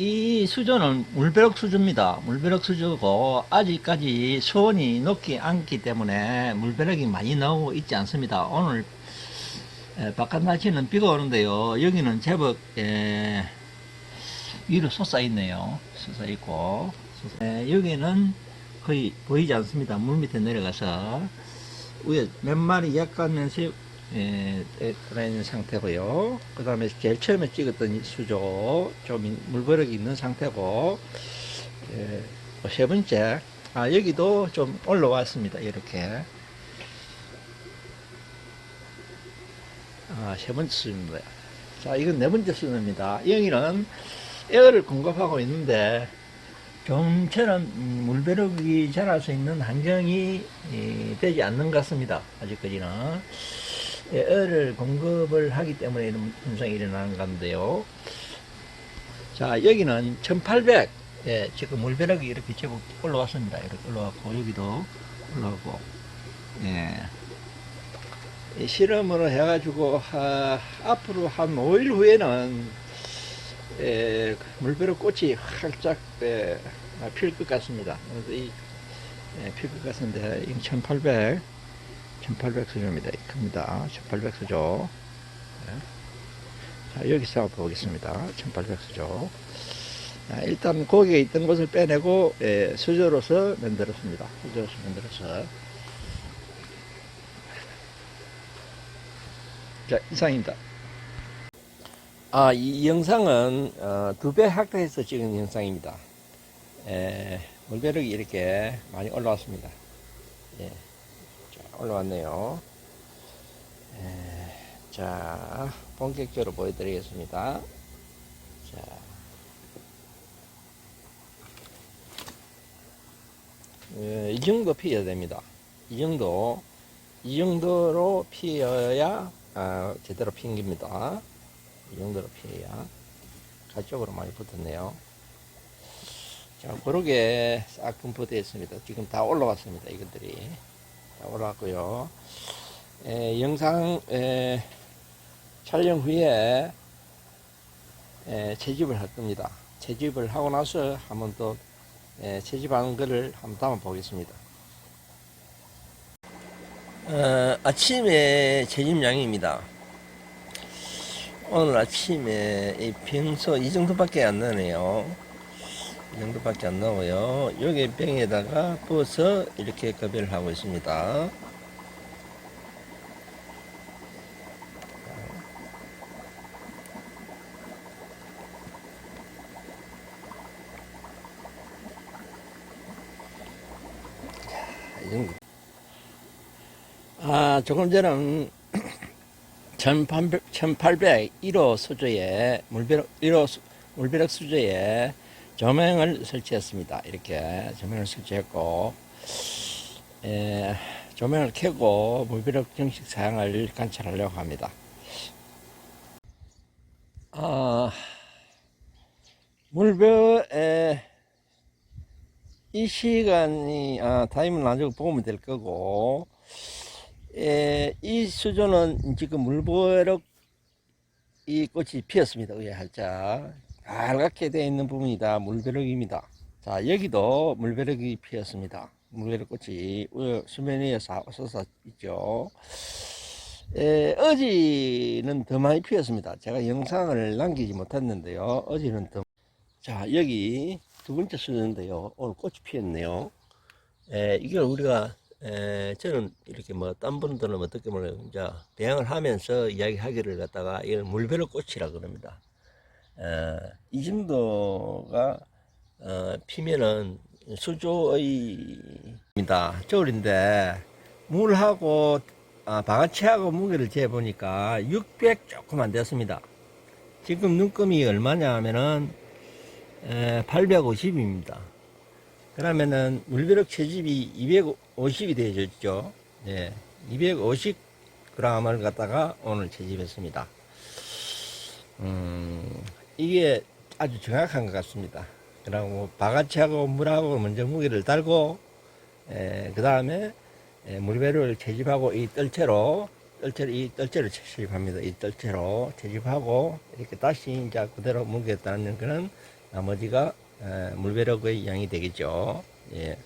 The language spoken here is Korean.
이 수조는 물벼락 수조입니다. 물벼락 수조고 아직까지 수온이 높지 않기 때문에 물벼락이 많이 나오고 있지 않습니다. 오늘 에, 바깥 날씨는 비가 오는데요. 여기는 제법 에, 위로 솟아 있네요. 솟아 있고 에, 여기는 거의 보이지 않습니다. 물 밑에 내려가서 위에 몇 마리 약간면서 에, 에, 들어있는 상태고요. 그 다음에 제일 처음에 찍었던 이 수조 좀 물버럭이 있는 상태고 에, 뭐세 번째 아 여기도 좀 올라왔습니다. 이렇게 아, 세 번째 수입니다. 자, 이건 네 번째 수입니다. 여기는 에어를 공급하고 있는데 좀처럼 음, 물벼룩이 수 있는 환경이 이, 되지 않는 것 같습니다. 아직까지는 에어를 공급을 하기 때문에 이런 현상이 일어나는 건데요. 자, 여기는 1800. 예, 지금 물벼룩이 이렇게 제법 올라왔습니다. 이렇게 올라왔고, 여기도 올라오고, 예. 이 실험으로 해가지고 하, 앞으로 한 5일 후에는 에, 물벼룩 꽃이 활짝 예, 필 것 같습니다. 이필것 같은데 이 1800, 1800 수조입니다. 큽니다. 1800 수조. 예. 자 여기서 보겠습니다. 1800 수조. 아, 일단 거기에 있던 것을 빼내고 예, 수조로서 만들었습니다. 수조로서 만들어서 자, 이상입니다. 아, 이 영상은 어, 두배 확대해서 찍은 영상입니다. 에, 물벼룩이 이렇게 많이 올라왔습니다. 예, 자, 올라왔네요. 에, 자, 본격적으로 보여드리겠습니다. 자, 예, 이 정도 피해야 됩니다. 이 정도, 이 정도로 피어야 아, 제대로 핀 겁니다. 이 정도로 피해야 가쪽으로 많이 붙었네요. 자, 고르게 싹 분포되어 있습니다. 지금 다 올라왔습니다. 이것들이 다 올라왔고요. 에, 영상 에, 촬영 후에 에, 채집을 할 겁니다. 채집을 하고 나서 한번 또 에, 채집한 거를 한번 담아 보겠습니다. 어, 아침에 채집량입니다. 오늘 아침에 이 평소 이 정도밖에 안 나네요. 이 정도밖에 안 나오고요. 여기 병에다가 부어서 이렇게 급여를 하고 있습니다. 아, 조금 1800, 1801호 수조에, 물벼락, 1호 수- 물벼락 수조에 조명을 설치했습니다. 이렇게 조명을 설치했고, 에, 조명을 켜고 물벼락 정식 사양을 관찰하려고 합니다. 아, 물벼, 에, 이 시간이, 아, 타임을 나중에 보면 될 거고, 에, 이 수조는 지금 물보락 이 꽃이 피었습니다. 위에 활짝 빨갛게 되어 있는 부분이 다 물벼락입니다. 자 여기도 물벼락이 피었습니다. 물벼락 꽃이 위에 수면 위에 사- 솟아 있죠. 에, 어지는 더 많이 피었습니다. 제가 영상을 남기지 못했는데요. 어지는 더. 자 여기 두 번째 수조인데요. 오늘 꽃이 피었네요. 에, 이걸 우리가 에, 저는 이렇게 뭐, 딴 분들은 어떻게 보면, 이제, 대항을 하면서 이야기하기를 갖다가, 이걸 물벼락 꽃이라 그럽니다. 에, 이 정도가, 어, 피면은 수조의입니다. 겨울인데, 물하고, 아, 바가치하고 무게를 재보니까 600 조금 안 됐습니다. 지금 눈금이 얼마냐 하면은, 에, 850입니다. 그러면은 물벼락 채집이 250이 되어졌죠. 네, 250g을 갖다가 오늘 채집했습니다. 음, 이게 아주 정확한 것 같습니다. 그리고 바가치하고 물하고 먼저 무게를 달고, 그 다음에 물벼락을 채집하고 이 뜰채로, 뜰채로, 이 뜰채로 채집합니다. 이 뜰채로 채집하고, 이렇게 다시 이제 그대로 무게 따는 그런 나머지가 에, 물벼룩의 양이 되겠죠. 예.